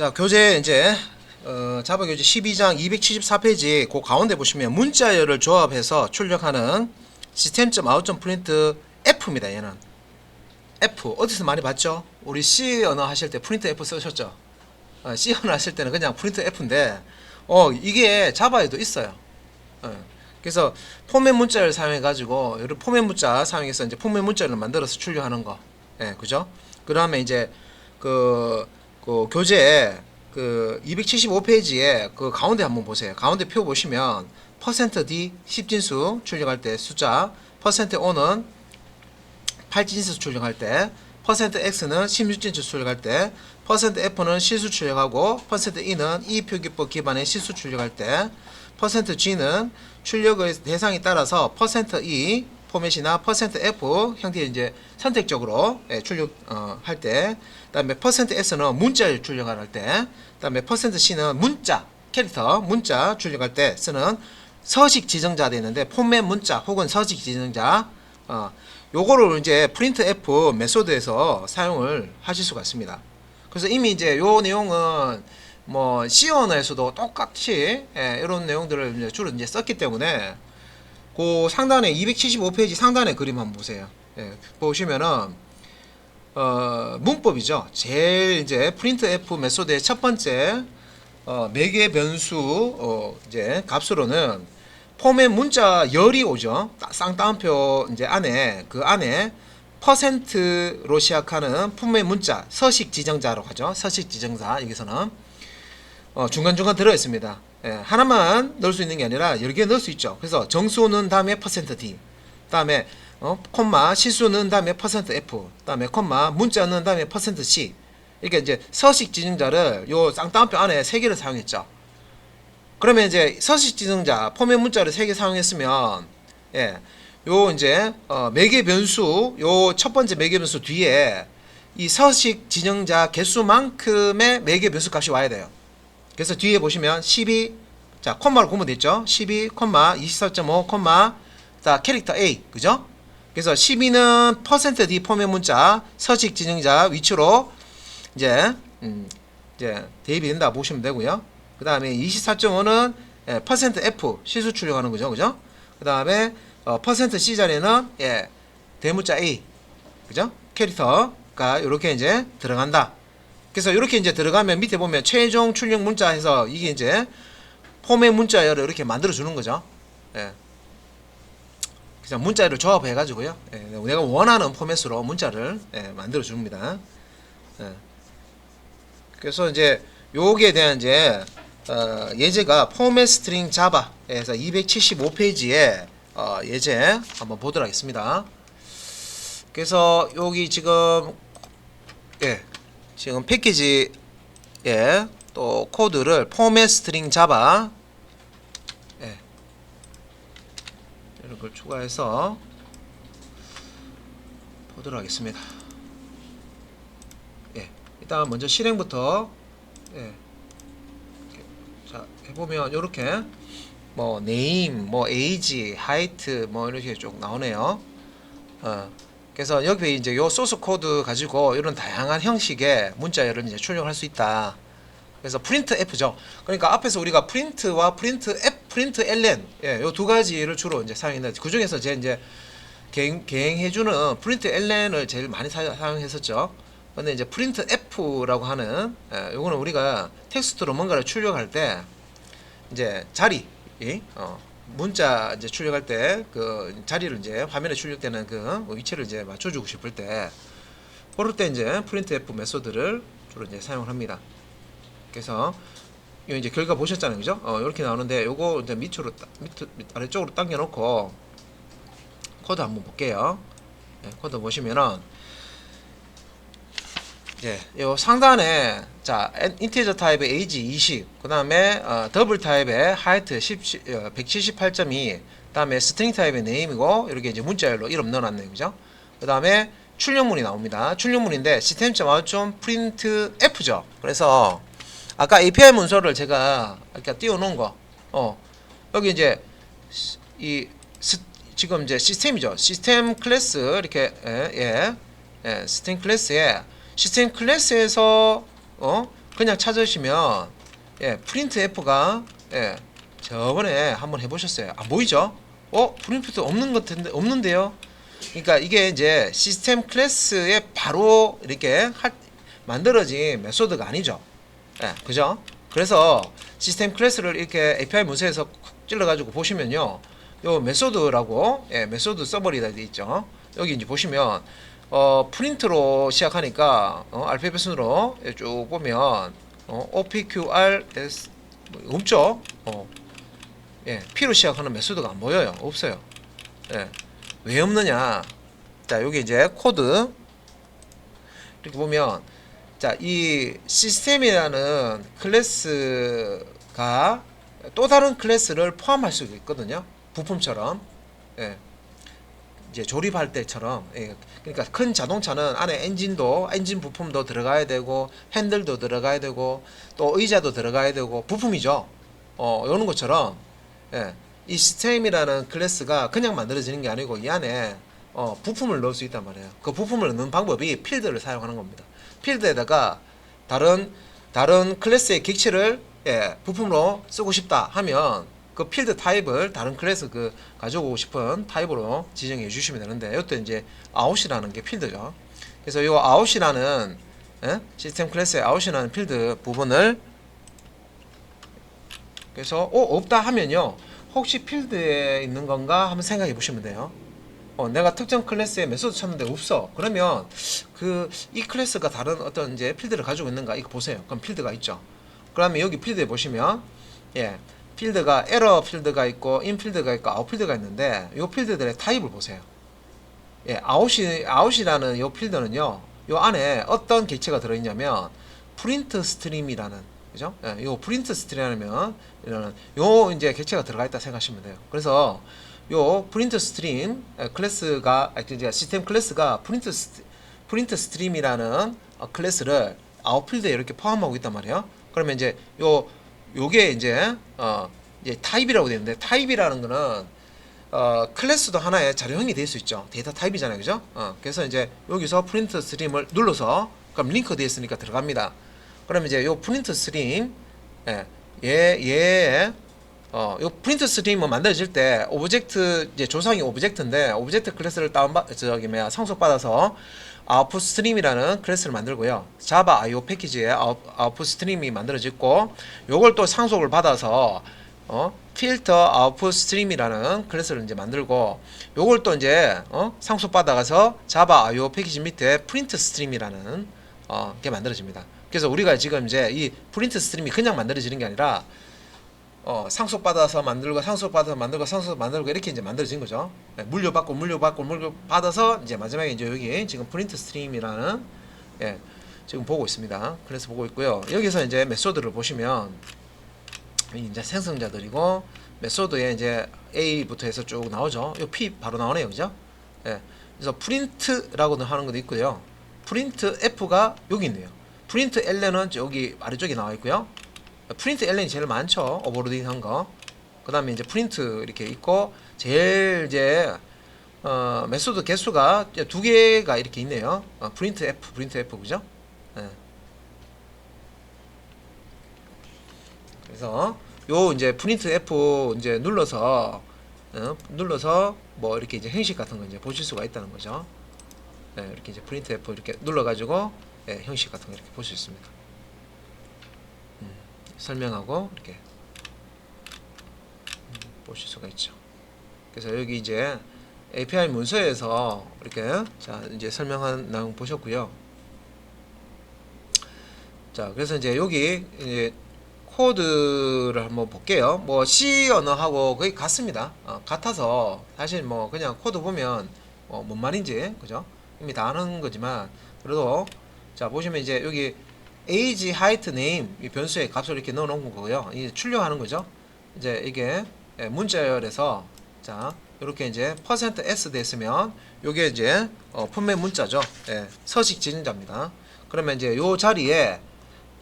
자, 교재 이제 어, 자바 교재 12장 274페이지 그 가운데 보시면 문자열을 조합해서 출력하는 시스템점 아웃점 프린트 F입니다. 얘는 F 어디서 많이 봤죠? 우리 C 언어 하실 때 프린트 F 쓰셨죠? 어, C 언어 하실 때는 그냥 프린트 F인데 어 이게 자바에도 있어요. 어, 그래서 포맷 문자를 사용해 가지고 이런 포맷 문자 사용해서 이제 포맷 문자를 만들어서 출력하는 거, 예, 그죠? 그다음에 이제 그, 그 교재 그 275페이지에 그 가운데 한번 보세요. 가운데 표 보시면 퍼센트 %d 10진수 출력할 때 숫자, 퍼센트 %o는 8진수 출력할 때, 퍼센트 %x는 16진수 출력할 때, 퍼센트 %f는 실수 출력하고, 퍼센트 %e는 이 표기법 기반의 실수 출력할 때, 퍼센트 %g는 출력의 대상에 따라서 퍼센트 %e 포맷이나 퍼센트 %f 형태의 이제 선택적으로 예, 출력 어, 할 때, 그다음에 %s는 문자를 출력할 때, 그다음에 %c는 문자 캐릭터 문자 출력할 때 쓰는 서식 지정자 되는데 포맷 문자 혹은 서식 지정자 어, 요거를 이제 프린트 F 메소드에서 사용을 하실 수가 있습니다. 그래서 이미 이제 요 내용은 뭐 C 언어에서도 똑같이 예, 이런 내용들을 이제 주로 이제 썼기 때문에 그 상단에 275페이지 상단에 그림 한번 보세요. 예, 보시면은 어, 문법이죠. 제일 이제 프린트 F 메소드의 첫 번째 어, 매개 변수 어, 이제 값으로는 포맷 문자 열이 오죠. 따- 쌍따옴표 이제 안에 그 안에 퍼센트로 시작하는 포맷 문자 서식 지정자로 하죠. 서식 지정자 여기서는 어, 중간중간 들어 있습니다. 예, 하나만 넣을 수 있는 게 아니라 여러 개 넣을 수 있죠. 그래서 정수 넣은 다음에 퍼센트 %d 다음에 어, 콤마 실수 넣은 다음에 퍼센트 %f 다음에 콤마 문자 넣은 다음에 퍼센트 %c 이렇게 이제 서식 지정자를 요 쌍따옴표 안에 세 개를 사용했죠. 그러면 이제 서식 지정자 포맷 문자를 세 개 사용했으면 예. 요 이제 어, 매개 변수 요 첫 번째 매개 변수 뒤에 이 서식 지정자 개수만큼의 매개 변수 값이 와야 돼요. 그래서 뒤에 보시면 12, 자, 콤마로 구분됐죠? 12, 콤마, 24.5, 콤마, 자, 캐릭터 A, 그죠? 그래서 12는 퍼센트 %d 포맷 문자, 서식 지정자 위치로 이제, 음, 이제 대입이 된다 보시면 되고요. 그 다음에 24.5는 예, 퍼센트 %f, 실수 출력하는 거죠. 그죠? 그 다음에, 어, 퍼센트 %c 자리는, 예, 대문자 A, 그죠? 캐릭터가 이렇게 이제 들어간다. 그래서 이렇게 이제 들어가면 밑에 보면 최종 출력 문자 해서 이게 이제 포맷 문자열을 이렇게 만들어 주는 거죠. 예. 그냥 문자를 조합해 가지고요. 예. 내가 원하는 포맷으로 문자를 예, 만들어 줍니다. 예. 그래서 이제 요기에 대한 이제 어, 예제가 포맷 스트링 자바에서 275페이지에 어, 예제 한번 보도록 하겠습니다. 그래서 여기 지금 예. 지금 패키지에 또 코드를 포맷 스트링 자바 예. 이런 걸 추가해서 보도록 하겠습니다. 예. 일단 먼저 실행부터 예. 자, 해보면 이렇게 뭐 네임, 뭐 에이지, 하이트 뭐 이렇게 쭉 나오네요. 어. 그래서 여기 이제 요 소스 코드 가지고 이런 다양한 형식의 문자열을 이제 출력할 수 있다. 그래서 프린트 F죠. 그러니까 앞에서 우리가 프린트와 프린트 F, 프린트 ln 예, 요두 가지를 주로 이제 사용했는데 그 중에서 제 이제 개행, 개행해주는 프린트 ln을 제일 많이 사, 사용했었죠. 근데 이제 프린트 F라고 하는 예, 요거는 우리가 텍스트로 뭔가를 출력할 때 이제 자리 이, 어, 문자 이제 출력할 때 그 자리를 이제 화면에 출력되는 그 위치를 이제 맞춰주고 싶을 때 그럴 때 이제 printf 메소드를 주로 이제 사용을 합니다. 그래서 요 이제 결과 보셨잖아요, 그죠? 어 이렇게 나오는데 요거 이제 밑으로 따- 밑, 밑 아래쪽으로 당겨놓고 코드 한번 볼게요. 네, 코드 보시면은 예, 요 상단에 자 인티저 타입의 age 20, 그 다음에 어, 더블 타입의 하이트 10, 어, 178.2, 그다음에 스트링 타입의 네임이고 이렇게 이제 문자열로 이름 넣어놨네요, 그죠? 그 다음에 출력문이 나옵니다. 출력문인데 시스템.out 프린트 F죠. 그래서 아까 API 문서를 제가 이렇게 띄워놓은 거, 어 여기 이제 시- 이 스, 지금 이제 시스템이죠. 시스템 클래스 이렇게 예, 예, 예 시스템 클래스에 시스템 클래스에서 어 그냥 찾으시면 예, 프린트 F가 예, 저번에 한번 해보셨어요. 안 보이죠? 어, 프린트 없는 것 같은데 없는데요. 그러니까 이게 이제 시스템 클래스에 바로 이렇게 할, 만들어진 메소드가 아니죠. 예, 그죠? 그래서 시스템 클래스를 이렇게 API 문서에서 쿡 찔러가지고 보시면요, 요 메소드라고 예, 메소드 서버리다 돼 있죠. 여기 이제 보시면 어, 프린트로 시작하니까 어, 알파벳 순으로 예, 쭉 보면 어, OPQRS 뭐, 없죠? 어, 예, P로 시작하는 메소드가 안 보여요. 없어요. 예, 왜 없느냐? 자, 여기 이제 코드 이렇게 보면 자, 이 시스템이라는 클래스가 또 다른 클래스를 포함할 수 있거든요. 부품처럼. 예. 이제 조립할 때처럼 예. 그러니까 큰 자동차는 안에 엔진도 엔진 부품도 들어가야 되고 핸들도 들어가야 되고 또 의자도 들어가야 되고 부품이죠. 어, 이런 것처럼 예. 이 시스템이라는 클래스가 그냥 만들어지는 게 아니고 이 안에 어, 부품을 넣을 수 있단 말이에요. 그 부품을 넣는 방법이 필드를 사용하는 겁니다. 필드에다가 다른 다른 클래스의 객체를 예, 부품으로 쓰고 싶다 하면 그 필드 타입을 다른 클래스 그 가져오고 싶은 타입으로 지정해 주시면 되는데 이때 이제 아웃이라는 게 필드죠. 그래서 이 아웃이라는 예? 시스템 클래스의 아웃이라는 필드 부분을 그래서 어 없다 하면요 혹시 필드에 있는 건가 한번 생각해 보시면 돼요. 어, 내가 특정 클래스의 메소드 찾는데 없어. 그러면 그 이 클래스가 다른 어떤 이제 필드를 가지고 있는가 이거 보세요. 그럼 필드가 있죠. 그러면 여기 필드에 보시면 예 필드가 에러 필드가 있고 인 필드가 있고 아웃 필드가 있는데 이 필드들의 타입을 보세요. 예 아웃이 아웃이라는 이 필드는요. 요 안에 어떤 객체가 들어 있냐면 프린트 스트림이라는 그죠? 예, 요 프린트 스트림이라면 이런 요 이제 객체가 들어가 있다 생각하시면 돼요. 그래서 요 프린트 스트림 에, 클래스가 아, 이제 시스템 클래스가 프린트 스 프린트 스트림이라는 어, 클래스를 아웃필드에 이렇게 포함하고 있단 말이에요. 그러면 이제 요 요게 이제 어 이제 타입이라고 되어 있는데 타입이라는 거는 어 클래스도 하나의 자료형이 될 수 있죠. 데이터 타입이잖아요. 그죠? 어 그래서 이제 여기서 프린트 스트림을 눌러서 그럼 링크 되어 있으니까 들어갑니다. 그러면 이제 요 프린트 스트림 예, 얘, 얘, 어, 요 프린트 스트림은 만들어질 때 오브젝트 이제 조상이 오브젝트인데 오브젝트 클래스를 다운 받 저기 뭐야 상속 받아서 아웃풋 스트림이라는 클래스를 만들고요. 자바 IO 패키지에 아웃, 아웃풋 스트림이 만들어졌고 요걸 또 상속을 받아서 어 필터 아웃풋 스트림이라는 클래스를 이제 만들고 요걸 또 이제 어 상속 받아가서 자바 IO 패키지 밑에 프린트 스트림이라는 어 게 만들어집니다. 그래서 우리가 지금 이제 이 프린트 스트림이 그냥 만들어지는 게 아니라 어, 상속 받아서 만들고 상속 받아서 만들고 상속 만들고 이렇게 이제 만들어진 거죠. 예, 물려받고 물려받고 물려 받아서 이제 마지막에 이제 여기 지금 프린트 스트림이라는 예, 지금 보고 있습니다. 그래서 보고 있고요. 여기서 이제 메소드를 보시면 이 이제 생성자들이고 메소드에 이제 A부터 해서 쭉 나오죠. 이 P 바로 나오네요, 그죠? 예, 그래서 프린트라고는 하는 것도 있고요. 프린트 F가 여기 있네요. 프린트 L는 여기 아래쪽에 나와 있고요. 프린트 L이 제일 많죠. 오버로딩 한 거. 그 다음에 이제 프린트 이렇게 있고, 제일 이제, 어, 메소드 개수가 두 개가 이렇게 있네요. 어, 프린트 F, 프린트 F, 그죠? 예. 그래서, 요 이제 프린트 F 이제 눌러서, 어, 눌러서 뭐 이렇게 이제 형식 같은 거 이제 보실 수가 있다는 거죠. 예, 이렇게 이제 프린트 F 이렇게 눌러가지고, 예, 형식 같은 거 이렇게 볼 수 있습니다. 설명하고 이렇게 음, 보실 수가 있죠. 그래서 여기 이제 API 문서에서 이렇게 자 이제 설명한 내용 보셨고요. 자 그래서 이제 여기 이제 코드를 한번 볼게요. 뭐 C 언어하고 거의 같습니다. 어, 같아서 사실 뭐 그냥 코드 보면 뭐 뭔 말인지 그죠? 이미 다 아는 거지만 그래도 자 보시면 이제 여기 age, height, name 이 변수의 값을 이렇게 넣어 놓은 거고요. 이제 출력하는 거죠. 이제 이게 예, 문자열에서 자 이렇게 이제 퍼센트 %s 됐으면 요게 이제 어, 품의 문자죠. 예, 서식 지정자입니다. 그러면 이제 요 자리에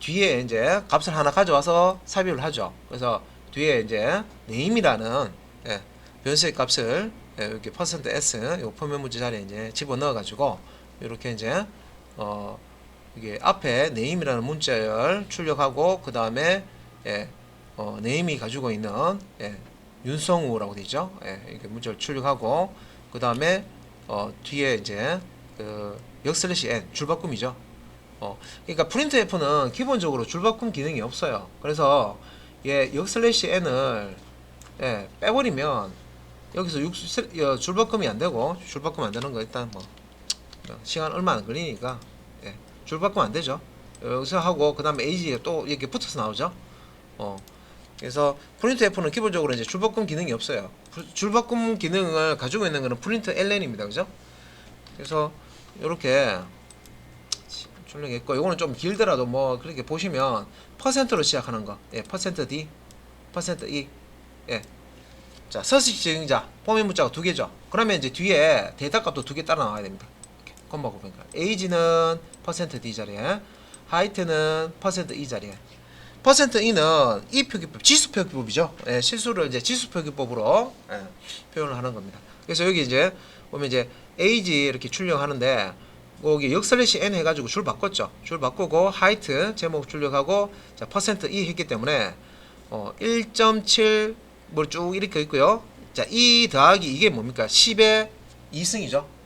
뒤에 이제 값을 하나 가져와서 삽입을 하죠. 그래서 뒤에 이제 name이라는 예, 변수의 값을 예, 이렇게 퍼센트 %s 요 품의 문자 자리에 이제 집어 넣어 가지고 이렇게 이제 어 이게 앞에 name이라는 문자열 출력하고 그 다음에 예, 어, name이 가지고 있는 예, 윤성우라고 되죠. 예, 이게 문자를 출력하고 그 다음에 어, 뒤에 이제 그 역슬래시 n 줄바꿈이죠. 어, 그러니까 프린트 F는 기본적으로 줄바꿈 기능이 없어요. 그래서 예, 역슬래시 n을 예, 빼버리면 여기서 육, 어, 줄바꿈이 안 되고 줄바꿈 안 되는 거 일단 뭐 어, 시간 얼마 안 걸리니까 예, 줄바꿈 안 되죠. 여기서 하고 그 다음에 에이지에 또 이렇게 붙어서 나오죠. 어, 그래서 프린트 F는 기본적으로 이제 줄바꿈 기능이 없어요. 부- 줄바꿈 기능을 가지고 있는 거는 프린트 LN입니다. 그죠? 그래서 이렇게 출력했고 이거는 좀 길더라도 뭐 그렇게 보시면 퍼센트로 시작하는 거. 예, 퍼센트 D, 퍼센트 E. 예. 자, 서식 증자 포맷 문자가 두 개죠. 그러면 이제 뒤에 데이터 값도 두 개 따라 나와야 됩니다. 이렇게 콤마 보니까 에이지는 퍼센트 D 자리에, 하이트는 퍼센트 E 자리에. 퍼센트 E는 이 표기법, 지수 표기법이죠. 예, 실수를 이제 지수 표기법으로 예, 표현을 하는 겁니다. 그래서 여기 이제 보면 이제 에이지 이렇게 출력하는데 거기 역슬래시 n 해가지고 줄 바꿨죠. 줄 바꾸고 하이트 제목 출력하고 자 퍼센트 E 했기 때문에 어 1.7 뭐 쭉 이렇게 있고요. 자, E 더하기 이게 뭡니까? 10의 2승이죠.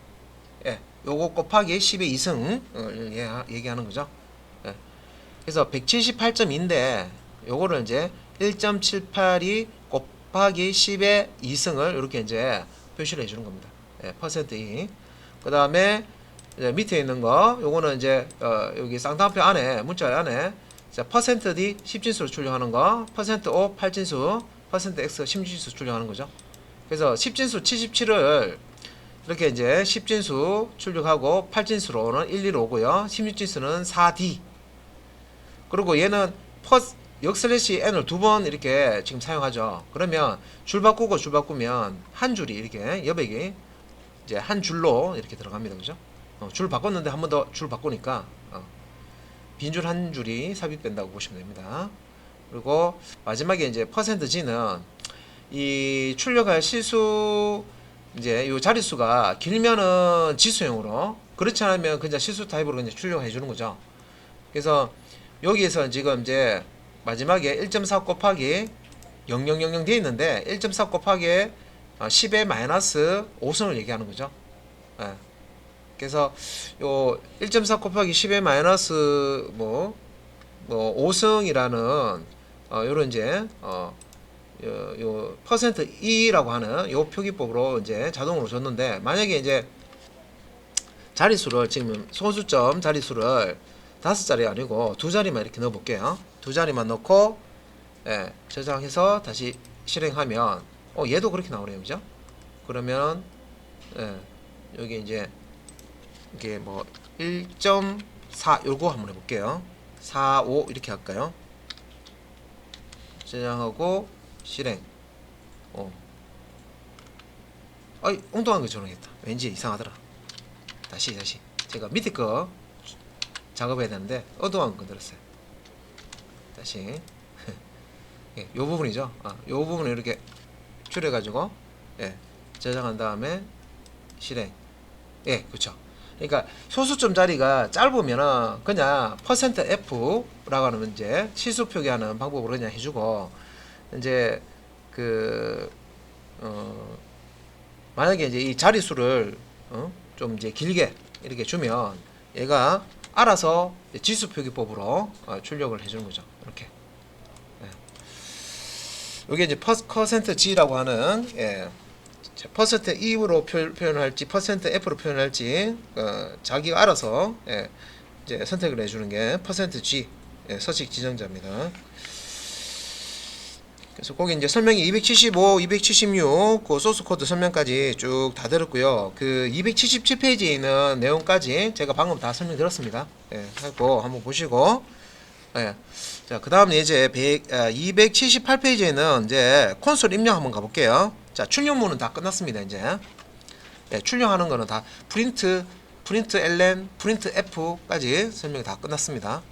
예. 요거 곱하기 10의 2승을 얘기하는 거죠. 예. 그래서 178.2인데 요거를 이제 1.78이 곱하기 10의 2승을 이렇게 이제 표시를 해 주는 겁니다. 예, 퍼센트 E. 그다음에 이제 밑에 있는 거 요거는 이제 어, 여기 쌍따옴표 안에 문자 안에 자, 퍼센트 D 10진수로 출력하는 거, 퍼센트 O 8진수, 퍼센트 X 10진수 출력하는 거죠. 그래서 10진수 77을 이렇게 이제 10진수 출력하고 8진수로는 115고요. 16진수는 4D. 그리고 얘는 퍼 역슬래시 n을 두 번 이렇게 지금 사용하죠. 그러면 줄 바꾸고 줄 바꾸면 한 줄이 이렇게 여백이 이제 한 줄로 이렇게 들어갑니다. 그죠? 어, 줄 바꿨는데 한 번 더 줄 바꾸니까 어, 빈줄 한 줄이 삽입된다고 보시면 됩니다. 그리고 마지막에 이제 퍼센트 G는 이 출력할 실수 이제 요 자릿수가 길면은 지수형으로 그렇지 않으면 그냥 실수 타입으로 그냥 출력해 주는 거죠. 그래서 여기에서 지금 이제 마지막에 1.4 곱하기 0000 되어 있는데 1.4 곱하기 어, 10의 마이너스 5승을 얘기하는 거죠. 예. 그래서 요 1.4 곱하기 10의 마이너스 뭐, 뭐 5승이라는 어, 요런 이제 어, 요, 요 퍼센트 E라고 하는 요 표기법으로 이제 자동으로 줬는데 만약에 이제 자릿수를 지금 소수점 자릿수를 다섯 자리 아니고 두 자리만 이렇게 넣어 볼게요. 두 자리만 넣고 예, 저장해서 다시 실행하면 어 얘도 그렇게 나오네요. 그죠? 그러면 예, 여기 이제 이게 뭐 1.4 요거 한번 해 볼게요. 45 이렇게 할까요? 저장하고 실행. 어. 아이 엉뚱한 거 저장했다. 왠지 이상하더라. 다시 다시. 제가 밑에 거 작업해야 되는데 어두운 거 들었어요. 다시. 예, 요 부분이죠. 아, 요 부분을 이렇게 줄여가지고 예, 저장한 다음에 실행. 예, 그렇죠. 그러니까 소수점 자리가 짧으면은 그냥 퍼센트 F라고 하는 이제 실수 표기하는 방법으로 그냥 해주고 이제 그 어, 만약에 이제 이 자릿수를 어? 좀 이제 길게 이렇게 주면 얘가 알아서 지수 표기법으로 어, 출력을 해주는 거죠. 이렇게. 예. 이게 이제 퍼센트 G라고 하는 예. 자, 퍼센트 E로 표, 표현할지 퍼센트 F로 표현할지 어, 자기가 알아서 예, 이제 선택을 해주는 게 퍼센트 G 예, 서식 지정자입니다. 그래서 거기 이제 설명이 275, 276, 그 소스 코드 설명까지 쭉 다 들었고요. 그 277페이지에 있는 내용까지 제가 방금 다 설명드렸습니다. 예, 하고 한번 보시고, 예. 자, 그 다음에 이제 100, 아, 278페이지에는 이제 콘솔 입력 한번 가볼게요. 자, 출력문은 다 끝났습니다, 이제. 예, 출력하는 거는 다 프린트, 프린트 ln, 프린트 f까지 설명이 다 끝났습니다.